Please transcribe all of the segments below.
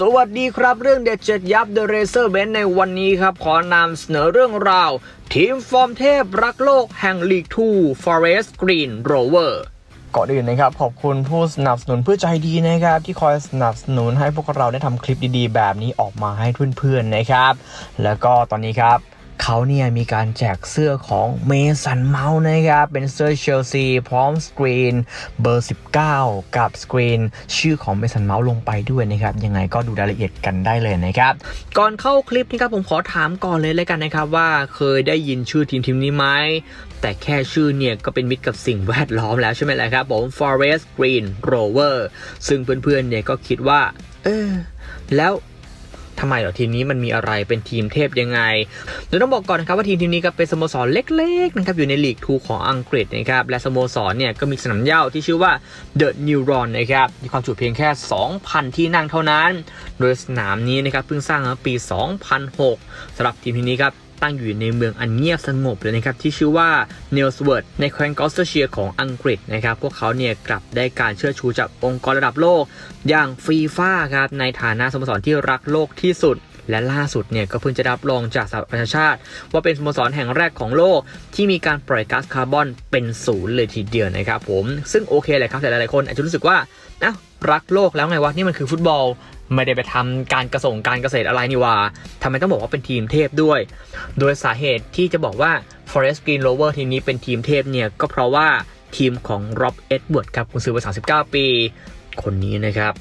สวัสดีครับเรื่องเด็ดเจ็ดยับ The Racer Benz ในวันนี้ครับ ขอนำเสนอเรื่องราว ทีมฟอร์มเทพรักโลกแห่งลีก2 Forest Green Rover ก่อนอื่นนะครับ ขอบคุณผู้สนับสนุนเพื่อใจดีนะครับ ที่คอยสนับสนุนให้พวกเราได้ทำคลิปดีๆ แบบนี้ออกมาให้เพื่อนๆนะครับ แล้วก็ตอนนี้ครับ เขาเนี่ยมีการแจกเสื้อของเมสันเมาส์นะครับ เป็นเสื้อเชลซีพร้อมสกรีนเบอร์ 19 กับสกรีนชื่อของเมสันเมาส์ลงไปด้วยนะครับ ยังไงก็ดูรายละเอียดกันได้เลยนะครับ ก่อนเข้าคลิปนี้ครับผมขอถามก่อนเลยเลยกันนะครับว่าเคยได้ยินชื่อทีมทีมนี้ไหมแต่แค่ชื่อเนี่ยก็เป็นมิตรกับสิ่งแวดล้อมแล้วใช่ไหมล่ะครับผม Forest Green Rover ซึ่งเพื่อนๆเนี่ยก็คิดว่า เออแล้ว ทำไมเหรอทีมนี้มันมีอะไรเป็นทีมเทพยังไงเดี๋ยวต้องบอกก่อนนะครับว่าทีมทีมนี้ก็เป็นสโมสรเล็กๆนะครับอยู่ในลีกทูของอังกฤษนะครับและสโมสรเนี่ยก็มีสนามเหย้าที่ชื่อว่า The Neuron นะครับมีความจุเพียงแค่ 2,000 ที่นั่งเท่านั้น โดยสนามนี้นะครับเพิ่งสร้างเมื่อปี 2006สำหรับทีมทีมนี้ครับ ตั้งอยู่ในเมืองอันเงียบสงบเลยนะครับที่ชื่อว่าเนลสเวิร์ดในแคว้นกอสเตอร์เชียของอังกฤษนะครับพวกเขาเนี่ยกลับได้การเชื่อชูจากองค์กรระดับโลก อย่างฟีฟ่าครับในฐานะสโมสรที่รักโลกที่สุดและล่าสุดเนี่ยก็เพิ่งจะรับรองจากสหประชาชาติ ว่าเป็นสโมสรแห่งแรกของโลก ที่มีการปล่อยก๊าซคาร์บอนเป็นศูนย์เลยทีเดียวนะครับผมซึ่งโอเคเลยครับแต่หลายๆคนอาจจะรู้สึกว่าอ้ารักโลกแล้วไงวะนี่มันคือฟุตบอล ไม่ได้ไปทำการกระส่งการเกษตรอะไรนี่ว่าทำไมต้องบอกว่าเป็นทีมเทพด้วย โดยสาเหตุที่จะบอกว่า Forest Green Rover ทีมนี้เป็นทีมเทพเนี่ย ก็เพราะว่าทีมของ Rob Edwards ครับคุณซื้อวัย39 ปี คนนี้นะครับ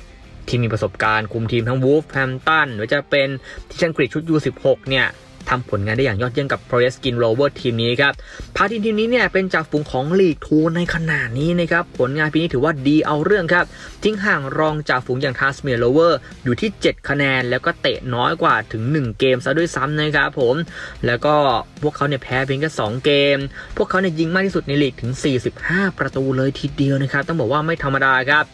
ที่มีประสบการณ์คุมทีมทั้ง Wolverhampton หรือจะเป็นที่ชังกรีชุด U16 เนี่ย ทำผลงานได้อย่างยอดเยี่ยมกับ Forest Green Rover ทีมนี้ครับ พาทีมทีมนี้เนี่ยเป็นจ่าฝูงของลีกทูในขณะนี้นะครับ ผลงานปีนี้ถือว่าดีเอาเรื่องครับ ทิ้งห่างรองจ่าฝูงอย่างทัสเมียโลเวอร์อยู่ที่ 7 คะแนน แล้วก็เตะน้อยกว่าถึง 1 เกมซะด้วยซ้ำนะครับผม แล้วก็พวกเขาเนี่ยแพ้เพียงแค่2เกม พวกเขาเนี่ยยิงมากที่สุดในลีกถึง 45 ประตูเลยทีเดียวนะครับ ต้องบอกว่าไม่ธรรมดาครับ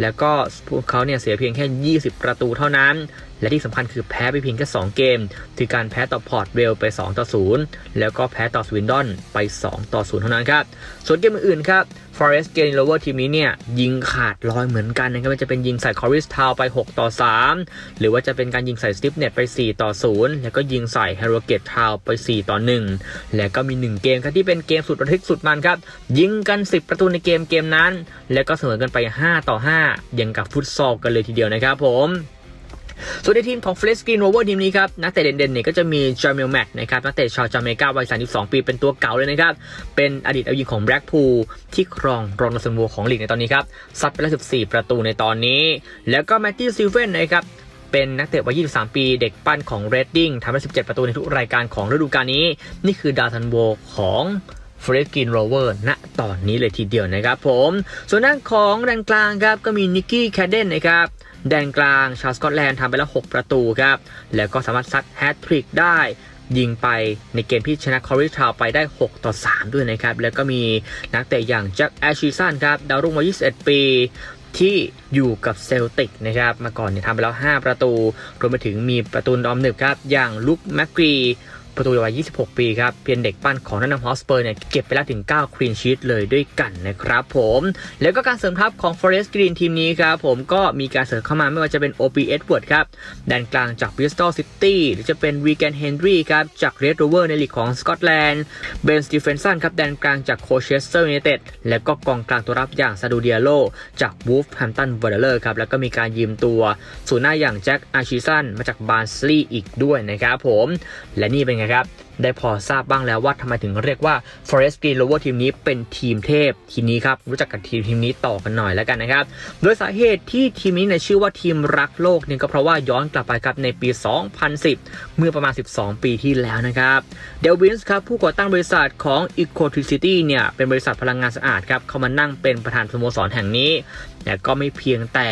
แล้วก็พวกเขาเนี่ยเสียเพียงแค่ 20 ประตูเท่านั้น และที่สำคัญคือแพ้ไปเพียงแค่2เกม คือการแพ้ต่อพอร์ตเวลไป 2 ต่อ 0 แล้วก็แพ้ต่อสวินดอนไป 2 ต่อ 0 เท่านั้นครับ ส่วนเกมอื่นครับ Forest g a i n Rover ทีมนี้เนี่ยยิงขาดลอยเหมือนกันนะครับมันจะเป็นยิงใส่ c o r i s t o w n ไป 6 ต่อ 3 หรือว่าจะเป็นการยิงใส่ s t i f n e t ไป 4 ต่อ 0 แล้วก็ยิงใส่ h a r r o g a t e Town ไป 4 ต่อ 1 แล้วก็มี 1 เกมครับที่เป็นเกมสุดระทึกสุดมันครับ ยิงกัน 10 ประตูในเกมเกมนั้น แล้วก็เสมอกันไป 5 ต่อ 5 ยังกับฟุตซอลกันเลยทีเดียวนะครับผม ส่วนในทีมของ f l e s k i n Rover ทีมนี้ครับนักเตะเด่นๆเนี่ยก็จะมีจามิลแม็กนะครับนักเตะชาวจาเมกาวัย 32 ปีเป็นตัวเก่าเลยนะครับ เป็นอดีตเอายิงของแบล็กพูลที่ครองรองนักสมบูของลีกในตอนนี้ครับซัดไปแล้ว14 ประตูในตอนนี้ แล้วก็แมตติวซิลเฟนนะครับเป็นนักเตะวัย 23 ปีเด็กปั้นของเรดดิ้งทำได้ 17 ประตูในทุกรายการของฤดูกาลนี้ นี่คือดาวทันโวของเฟรดกินโรเวอร์ณตอนนี้เลยทีเดียวนะครับผม ส่วนด้านของแดนกลางครับก็มีนิกกี้แคเดนนะครับ แดนกลางชาวสกอตแลนด์ทำไปแล้ว 6 ประตูครับ แล้วก็สามารถซัดแฮตทริกได้ยิงไปในเกมที่ชนะคอริทาวไปได้ 6 ต่อ 3 ด้วยนะครับ แล้วก็มีนักเตะอย่างแจ็คแอชชิสันครับ ดาวรุ่งวัย 21 ปีที่อยู่กับเซลติกนะครับมาก่อนเนี่ยทำไปแล้ว 5 ประตู รวมไปถึงมีประตูดอมหนึบครับ อย่างลุคแมกกี ประตูวัย 26 ปีครับเพียงเด็กปั้นของนันนัมฮอสเปอร์เนี่ยเก็บไปแล้วถึง 9ครีนชีตเลยด้วยกันนะครับผม แล้วก็การเสริมทัพของ Forest Green ทีมนี้ครับผมก็มีการเสริมเข้ามาไม่ว่าจะเป็น OP Edward ครับแดนกลางจาก Bristol City หรือจะเป็น Regan Henry ครับจาก Red Rover ในลีกของสกอตแลนด์ Ben Stephenson ครับแดนกลางจาก Colchester United แล้วก็กองกลางตัวรับอย่างซาดูเดียโลจาก Wolverhampton Wanderers ครับแล้วก็มีการยืมตัวศูนหน้าอย่างแจ็คอาชิสันมาจากบาร์สลีย์อีกด้วยนะครับผมและนี่เป็นไงครับได้พอทราบบ้างแล้วว่าทำไมถึงเรียกว่า Forest Green Rover ทีมนี้เป็นทีมเทพ ทีมนี้ครับ รู้จักกับทีมทีมนี้ต่อกันหน่อยแล้วกันนะครับ โดยสาเหตุที่ทีมนี้ในชื่อว่าทีมรักโลกเนี่ยก็เพราะว่าย้อนกลับไปครับในปี 2010 เมื่อประมาณ 12 ปีที่แล้วนะครับเดวินส์ครับผู้ก่อตั้งบริษัทของ Ecotricity เนี่ยเป็นบริษัทพลังงานสะอาดครับเข้ามานั่งเป็นประธานสโมสรแห่งนี้แต่ก็ไม่เพียงแต่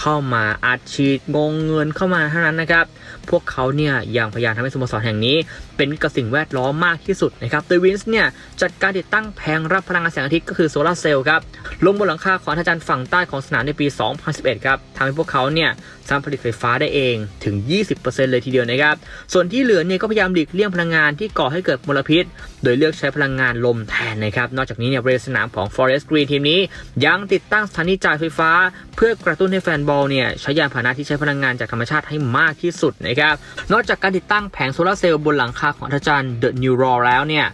เข้ามาอัดฉีดงงเงินเข้ามาเท่านั้นนะครับ พวกเขาเนี่ยยังพยายามทำให้สโมสรแห่งนี้ เป็นมิตรกับสิ่งแวดล้อมมากที่สุดนะครับโดยวินส์เนี่ยจัดการติดตั้งแผงรับพลังงานแสงอาทิตย์ก็คือโซลาร์เซลล์ครับลงบนหลังคาของอาจารย์ฝั่งใต้ของสนามในปี 2011 ครับทำให้พวกเขาเนี่ยสามารถผลิตไฟฟ้าได้เองถึง 20%เลยทีเดียวนะครับ ส่วนที่เหลือเนี่ยก็พยายามหลีกเลี่ยงพลังงานที่ก่อให้เกิดมลพิษ โดยเลือกใช้พลังงานลมแทนนะครับ นอกจากนี้เนี่ยบริเวณสนามของ Forest Green ทีมนี้ ยังติดตั้งสถานีจ่ายไฟฟ้า เพื่อกระตุ้นให้แฟนนบอลเนี่ยใช้ยานพาหนะที่ใช้พลังงานจากธรรมชาติให้มากที่สุดนะครับ นอกจากการติดตั้งแผงโซลาร์เซลล์บนหลังคาของอาจารย์เดอะนิวรอแล้วเนี่ย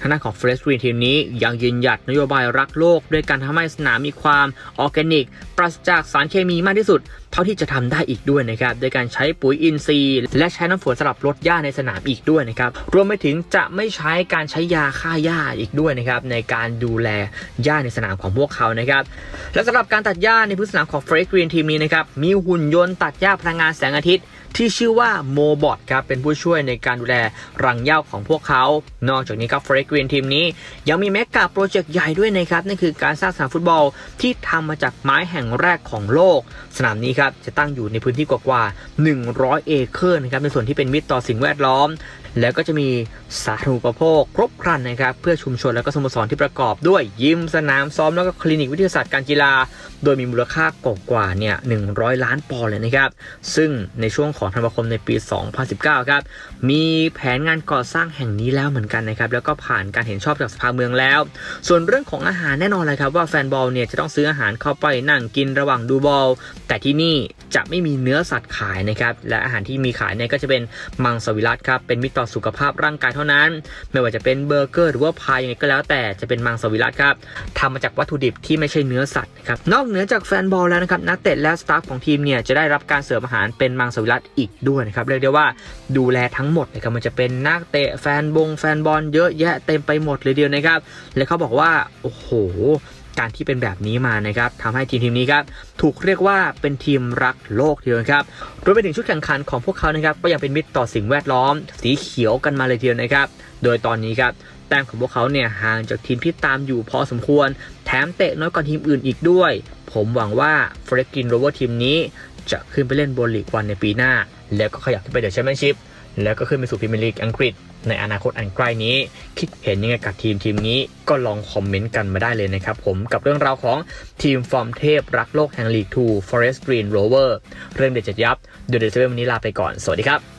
ทางด้านของเฟรชกรีนทีมนี้ยังยืนหยัดนโยบายรักโลก ด้วยการทำให้สนามมีความออร์แกนิก ปราศจากสารเคมีมากที่สุด เท่าที่จะทำได้อีกด้วยนะครับโดยการใช้ปุ๋ยอินทรีย์ และใช้น้ำฝนสำหรับลดหญ้าในสนามอีกด้วยนะครับรวมไปถึงจะไม่ใช้การใช้ยาฆ่าหญ้าอีกด้วยนะครับในการดูแลหญ้าในสนามของพวกเขานะครับและสำหรับการตัดหญ้าในพื้นสนามของเฟรชกรีนทีมนี้นะครับมีหุ่นยนต์ตัดหญ้าพลังงานแสงอาทิตย์ที่ชื่อว่าโมบอทครับเป็นผู้ช่วยในการดูแลรังเหย้าของพวกเขา นอกจากนี้ครับเฟรกรีนทีมนี้ ยังมีแมกกาโปรเจกต์ใหญ่ด้วยนะครับนั่นคือการสร้างสนามฟุตบอลที่ทำมาจากไม้แห่งแรกของโลก สนามนี้ครับจะตั้งอยู่ในพื้นที่กว่าๆ100 เอเคอร์นะครับในส่วนที่เป็นมิตรต่อสิ่งแวดล้อม แล้วก็จะมีสาธารณูปโภคครบครันนะครับ เพื่อชุมชนและก็สโมสรที่ประกอบด้วยยิมสนามซ้อมแล้วก็คลินิกวิทยาศาสตร์การกีฬา โดยมีมูลค่ากกว่าเนี่ย100ล้านปอนด์เลยนะครับ ซึ่งในช่วงของธันวาคมในปี 2019 ครับ มีแผนงานก่อสร้างแห่งนี้แล้วเหมือนกันนะครับ แล้วก็ผ่านการเห็นชอบจากสภาเมืองแล้ว ส่วนเรื่องของอาหารแน่นอนเลยครับว่าแฟนบอลเนี่ยจะต้องซื้ออาหารเข้าไปนั่งกินระหว่างดูบอล แต่ที่นี่จะไม่มีเนื้อสัตว์ขายนะครับ และอาหารที่มีขายเนี่ยก็จะเป็นมังสวิรัตครับ เป็นมิตรต่อสุขภาพร่างกายเท่านั้น ไม่ว่าจะเป็นเบอร์เกอร์หรือว่าพายยังไงก็แล้วแต่จะเป็นมังสวิรัตครับทำมาจากวัตถุดิบที่ไม่ใช่เนื้อสัตว์นะครับนอกเหนือจากแฟนบอลแล้วนะครับนักเตะและสตาฟของทีมเนี่ยจะได้รับการเสริมอาหารเป็นมังสวิรัตอีกด้วยนะครับเรียกได้ว่าดูแลทั้งหมดนะครับมันจะเป็นนักเตะแฟนบงแฟนบอลเยอะแยะเต็มไปหมดเลยเดียวนะครับและเขาบอกว่าโอ้โห การที่เป็นแบบนี้มานะครับทำให้ทีมทีมนี้ครับถูกเรียกว่าเป็นทีมรักโลกทีเดียวครับรวมไปถึงชุดแข่งขันของพวกเขานะครับก็ยังเป็นมิตรต่อสิ่งแวดล้อม สีเขียวกันมาเลยทีเดียวนะครับ โดยตอนนี้ครับแต้มของพวกเขาเนี่ยห่างจากทีมที่ตามอยู่พอสมควร แถมเตะน้อยกว่าทีมอื่นอีกด้วย ผมหวังว่าเฟรกินโรเวอร์ทีมนี้ จะขึ้นไปเล่นบนลีกวันในปีหน้า แล้วก็ขยับขึ้นไปเดอะแชมเปี้ยนชิพแล้วก็ขึ้นไปสู่พรีเมียร์ลีกอังกฤษ ในอนาคตอันใกล้นี้ คิดเห็นยังไงกับทีมทีมนี้ก็ลองคอมเมนต์กันมาได้เลยนะครับผมกับเรื่องราวของทีมฟอร์มเทพรักโลกแห่งลีก 2 Forest Green Rover เรื่องเด็ดจัดยับเดี๋ยวเดี๋ยวเป็นวันนี้ลาไปก่อน สวัสดีครับ